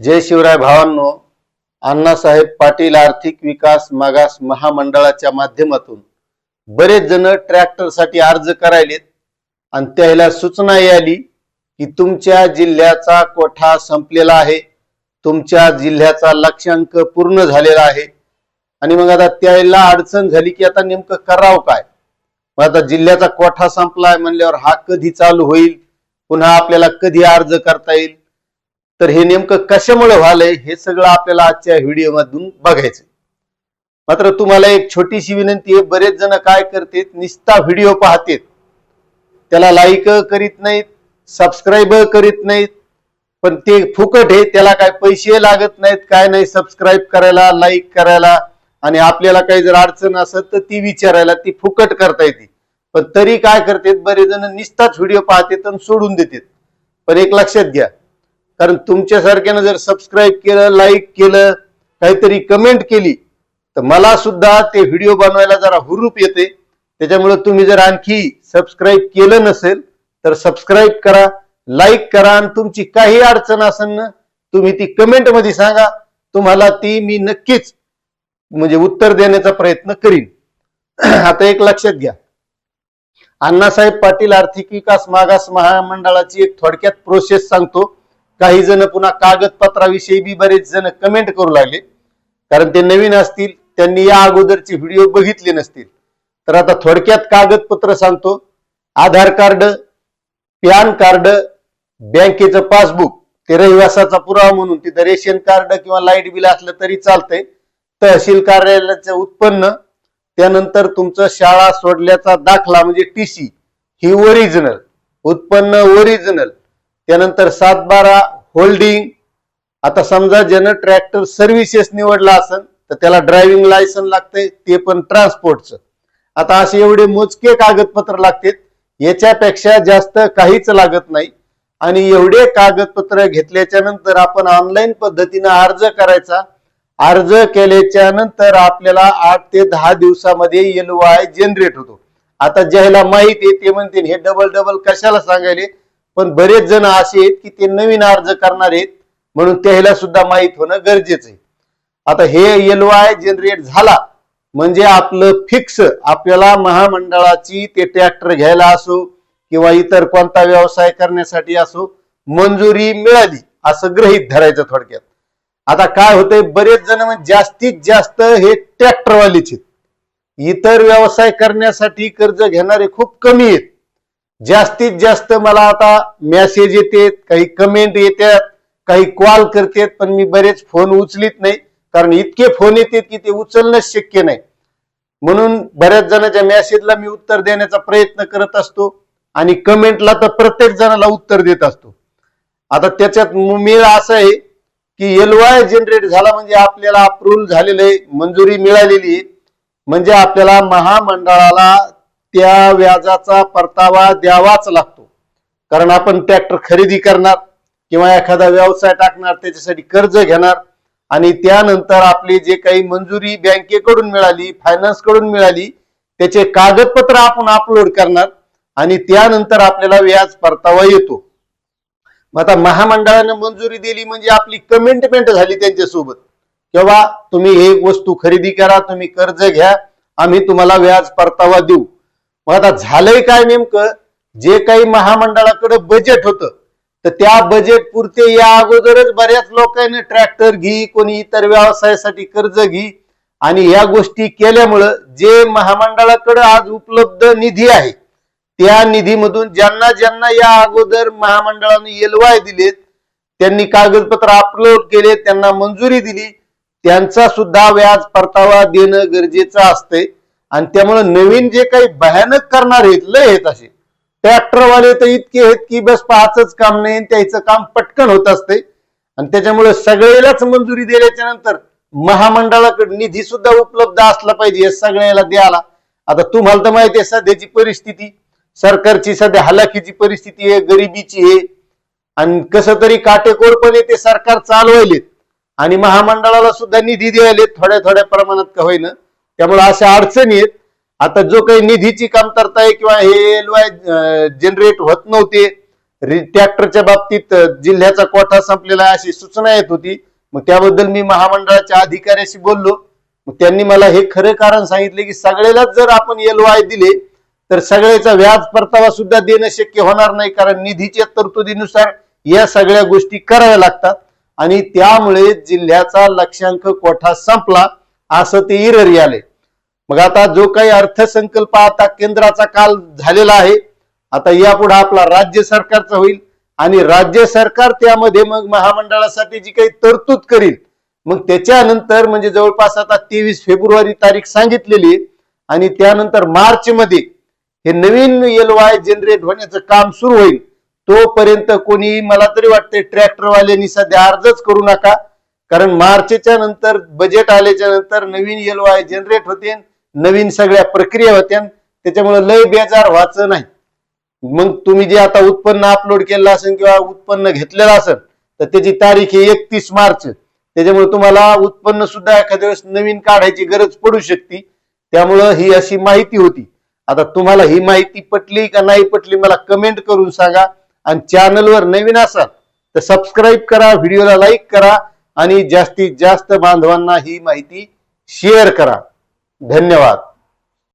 जय शिवराय भावांनो अण्णासाहेब पाटील आर्थिक विकास मागास महामंडळाच्या माध्यमातून बरेच जण ट्रॅक्टरसाठी अर्ज करायलेत आणि त्याला सूचना आली की तुमच्या जिल्ह्याचा कोठा संपलेला आहे तुमच्या जिल्ह्याचा लक्ष्यांक पूर्ण झालेला आहे. आणि मग आता त्याला अडचण झाली की आता नेमकं करावं काय? मग आता जिल्ह्याचा कोठा संपलाय म्हणल्यावर हा कधी चालू होईल? पुन्हा आपल्याला कधी अर्ज करता येईल? तर हे नेमकं कशामुळे व्हालंय हे सगळं आपल्याला आजच्या व्हिडिओ मधून बघायचं मात्र तुम्हाला एक छोटीशी विनंती आहे बरेच जण काय करतात निस्ता व्हिडिओ पाहतेत. त्याला लाईक करीत नाहीत सबस्क्राईब करीत नाहीत पण ते फुकट आहे त्याला काय पैसे लागत नाहीत काय नाही सबस्क्राईब करायला लाईक करायला आणि आपल्याला काही जर अडचण असत तर ती विचारायला ती फुकट करता येते. पण तरी काय करतात बरेच जण निस्ताच व्हिडिओ पाहतात आणि सोडून देतात. पण एक लक्षात घ्या कारण तुमच्यासारख्यानं जर सबस्क्राईब केलं लाईक केलं काहीतरी कमेंट केली तर मला सुद्धा ते व्हिडिओ बनवायला जरा हुरूप येते. त्याच्यामुळे तुम्ही जर आणखी सबस्क्राईब केलं नसेल तर सबस्क्राईब करा लाईक करा आणि तुमची काही अडचण असेल ना तुम्ही ती कमेंटमध्ये सांगा. तुम्हाला ती मी नक्कीच म्हणजे उत्तर देण्याचा प्रयत्न करीन. आता एक लक्षात घ्या. अण्णासाहेब पाटील आर्थिक विकास मागास महामंडळाची एक थोडक्यात प्रोसेस सांगतो. काही जण पुन्हा कागदपत्राविषयी बी बरेच जण कमेंट करू लागले. कारण ते नवीन असतील त्यांनी या अगोदरचे व्हिडिओ बघितले नसतील. तर आता थोडक्यात कागदपत्र सांगतो. आधार कार्ड पॅन कार्ड बँकेचं पासबुक ते रहिवासाचा पुरावा म्हणून तिथं रेशन कार्ड किंवा लाइट बिल असलं तरी चालतंय. तहसील कार्यालयाचं उत्पन्न त्यानंतर तुमचं शाळा सोडल्याचा दाखला म्हणजे टीसी ही ओरिजिनल उत्पन्न ओरिजिनल त्यानंतर सातबारा होल्डिंग. आता समजा ज्यानं ट्रॅक्टर सर्व्हिसेस निवडला असेल तर त्याला ड्रायव्हिंग लायसन लागतंय ते पण ट्रान्सपोर्टचं. आता असे एवढे मोजके कागदपत्र लागतात याच्यापेक्षा जास्त काहीच लागत नाही. आणि एवढे कागदपत्र घेतल्याच्या नंतर आपण ऑनलाईन पद्धतीनं अर्ज करायचा. अर्ज केल्याच्यानंतर आपल्याला आठ ते दहा दिवसामध्ये एल वाय जनरेट होतो. आता ज्याला माहिती आहे ते म्हणते हे डबल डबल कशाला सांगायले? पण बरेच जण असे आहेत की ते नवीन अर्ज करणार आहेत म्हणून त्याला सुद्धा माहीत होणं गरजेचं आहे. आता हे एल वाय जनरेट झाला म्हणजे आपलं फिक्स आपल्याला महामंडळाची ते ट्रॅक्टर घ्यायला असो किंवा इतर कोणता व्यवसाय करण्यासाठी असो मंजुरी मिळाली असं गृहीत धरायचं थोडक्यात. आता काय होतंय बरेच जण म्हणजे जास्तीत जास्त हे ट्रॅक्टरवालीच आहेत. इतर व्यवसाय करण्यासाठी कर्ज घेणारे खूप कमी आहेत. जास्तीत जास्त मला आता मेसेज येतात काही कमेंट येतात काही कॉल करतात पण मी बरेच फोन उचलीत नाही. कारण इतके फोन येतात की ते उचलणंच शक्य नाही. म्हणून बऱ्याच जणांच्या मेसेजला मी उत्तर देण्याचा प्रयत्न करत असतो आणि कमेंटला तर प्रत्येक जणाला उत्तर देत असतो. आता त्याच्यात मेळ असं आहे की एलवाय जनरेट झाला म्हणजे आपल्याला अप्रूव्हल झालेलं आहे मंजुरी मिळालेली आहे. म्हणजे आपल्याला महामंडळाला त्या व्याजाचा परतावा द्यावाच लागतो. कारण आपण ट्रॅक्टर खरेदी करणार किंवा एखादा व्यवसाय टाकणार त्याच्यासाठी कर्ज घेणार आणि त्यानंतर आपली जे काही मंजुरी बँकेकडून मिळाली फायनान्सकडून मिळाली त्याचे कागदपत्र आपण अपलोड करणार आणि त्यानंतर आपल्याला व्याज परतावा येतो. मग आता महामंडळानं मंजुरी दिली म्हणजे आपली कमिटमेंट झाली त्यांच्यासोबत. किंवा तुम्ही हे वस्तू खरेदी करा तुम्ही कर्ज घ्या आम्ही तुम्हाला व्याज परतावा देऊ. मग आता झालंय काय नेमकं? जे काही महामंडळाकडे बजेट होतं तर त्या बजेट पुरते या अगोदरच बऱ्याच लोकांनी ट्रॅक्टर घी कोणी इतर व्यवसायासाठी कर्ज घी आणि या गोष्टी केल्यामुळं जे महामंडळाकडे आज उपलब्ध निधी आहे त्या निधीमधून ज्यांना ज्यांना या अगोदर महामंडळाने एलवाय दिलेत त्यांनी कागदपत्र अपलोड केले त्यांना मंजुरी दिली त्यांचा सुद्धा व्याज परतावा देणं गरजेचं असतंय. आणि त्यामुळे नवीन जे काही भयानक करणार आहेत लय आहेत असे. ट्रॅक्टरवाले तर इतके आहेत की बस पाचच काम नाही त्याचं काम पटकन होत असते. आणि त्याच्यामुळे सगळ्यालाच मंजुरी दिल्याच्या नंतर महामंडळाकडे निधी सुद्धा उपलब्ध असला पाहिजे सगळ्याला द्यायला. आता तुम्हाला तर माहिती आहे सध्याची परिस्थिती सरकारची सध्या हलाखीची परिस्थिती आहे गरिबीची आहे. आणि कसं तरी काटेकोरपणे ते सरकार चालवायलेत. आणि महामंडळाला सुद्धा निधी द्यायलेत थोड्या थोड्या प्रमाणात का होईना. त्यामुळे अशा अडचणी आहेत. आता जो काही निधीची कमतरता आहे किंवा हे एलवाय जनरेट होत नव्हते ट्रॅक्टरच्या बाबतीत जिल्ह्याचा कोठा संपलेला आहे अशी सूचना येत होती. मग त्याबद्दल मी महामंडळाच्या अधिकाऱ्याशी बोललो. मग त्यांनी मला हे खरं कारण सांगितले की सगळ्यालाच जर आपण एल वाय दिले तर सगळ्याचा व्याज परतावा सुद्धा देणं शक्य होणार नाही कारण निधीच्या तरतुदीनुसार या सगळ्या गोष्टी कराव्या लागतात. आणि त्यामुळे जिल्ह्याचा लक्षांक कोठा संपला. असं ते इररी आले. मग आता जो काही अर्थसंकल्प आता केंद्राचा काल झालेला आहे आता यापुढे आपला राज्य सरकारचा होईल आणि राज्य सरकार त्यामध्ये मग महामंडळासाठी जी काही तरतूद करील मग त्याच्यानंतर म्हणजे जवळपास आता तेवीस फेब्रुवारी तारीख सांगितलेली आणि त्यानंतर मार्च मध्ये हे नवीन एल वाय जनरेट होण्याचं काम सुरू होईल. तोपर्यंत कोणी मला तरी वाटते ट्रॅक्टरवाल्यांनी सध्या अर्जच करू नका. कारण मार्चच्या नंतर बजेट आल्याच्यानंतर नवीन एल आय जनरेट होते नवीन सगळ्या प्रक्रिया होत्या त्याच्यामुळे लय बेजार व्हायचं नाही. मग तुम्ही जे आता उत्पन्न अपलोड केलं असेल किंवा उत्पन्न घेतलेलं असेल तर त्याची तारीख आहे एकतीस मार्च. त्याच्यामुळे तुम्हाला उत्पन्न सुद्धा एखाद्या वेळेस नवीन काढायची गरज पडू शकते. त्यामुळं ही अशी माहिती होती. आता तुम्हाला ही माहिती पटली का नाही पटली मला कमेंट करून सांगा. आणि चॅनलवर नवीन असाल तर सबस्क्राईब करा व्हिडिओला लाईक करा. आणि जास्तीत जास्त बांधवांना ही माहिती शेअर करा. धन्यवाद.